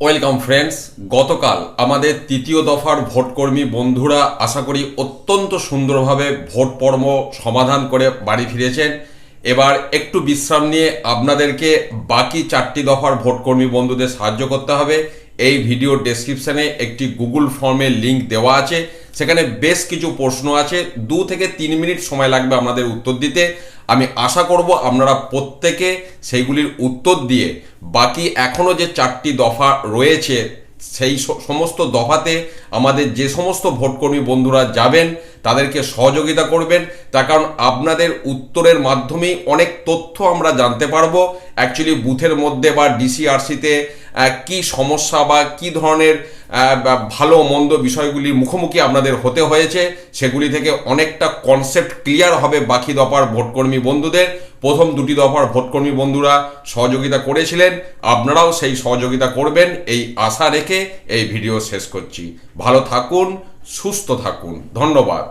Welcome friends গতকাল আমাদের তৃতীয় দফার ভোটকর্মী বন্ধুরা, আশা করি অত্যন্ত সুন্দরভাবে ভোট পর্ব সমাধান করে বাড়ি ফিরেছেন। এবার একটু বিশ্রাম নিয়ে আপনাদেরকে বাকি চারটি দফার ভোটকর্মী বন্ধুদের সাহায্য করতে হবে। এই ভিডিও ডেসক্রিপশানে একটি গুগল ফর্মের লিংক দেওয়া আছে। সেখানে বেশ কিছু প্রশ্ন আছে। দু থেকে তিন মিনিট সময় লাগবে আপনাদের উত্তর দিতে। আমি আশা করব আপনারা প্রত্যেকে সেইগুলির উত্তর দিয়ে বাকি এখনও যে চারটি দফা রয়েছে, সেই সমস্ত দফাতে আমাদের যে সমস্ত ভোটকর্মী বন্ধুরা যাবেন, তাদেরকে সহযোগিতা করবেন। তার কারণ আপনাদের উত্তরের মাধ্যমেই অনেক তথ্য আমরা জানতে পারব। অ্যাকচুয়ালি বুথের মধ্যে বা ডিসিআরসিতে কি সমস্যা বা কি ধরনের ভালো মন্দ বিষয়গুলির মুখোমুখি আপনাদের হতে হয়েছে, সেগুলি থেকে অনেকটা কনসেপ্ট ক্লিয়ার হবে বাকি দফার ভোটকর্মী বন্ধুদের। প্রথম দুটি দফার ভোটকর্মী বন্ধুরা সহযোগিতা করেছিলেন, আপনারাও সেই সহযোগিতা করবেন, এই আশা রেখে এই ভিডিও শেষ করছি। ভালো থাকুন, সুস্থ থাকুন। ধন্যবাদ।